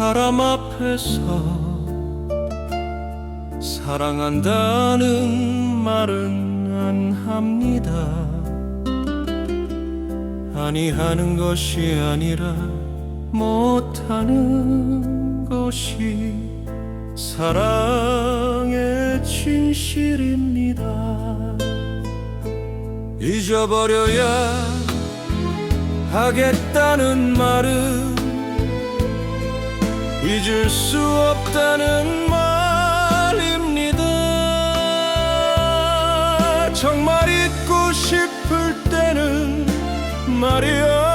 사람 앞에서 사랑한다는 말은 안 합니다. 아니 하는 것이 아니라 못하는 것이 사랑의 진실입니다. 잊어버려야 하겠다는 말은 잊을 수 없다는 말입니다. 정말 잊고 싶을 때는 말이 없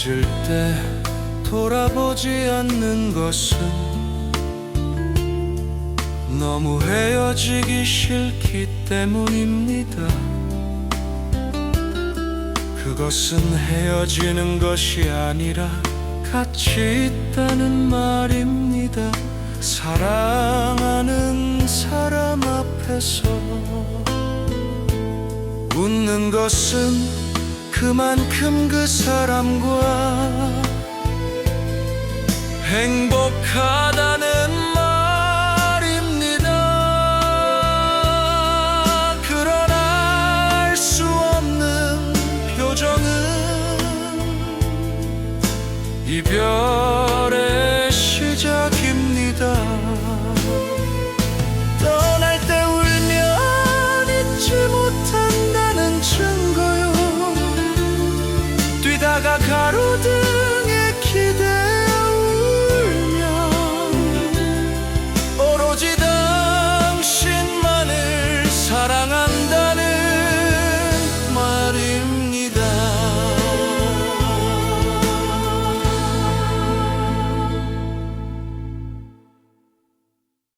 헤어질 때 돌아보지 않는 것은 너무 헤어지기 싫기 때문입니다. 그것은 헤어지는 것이 아니라 같이 있다는 말입니다. 사랑하는 사람 앞에서 웃는 것은 그만큼 그 사람과 행복하다는 말입니다. 그러나 알수 없는 표정은 시작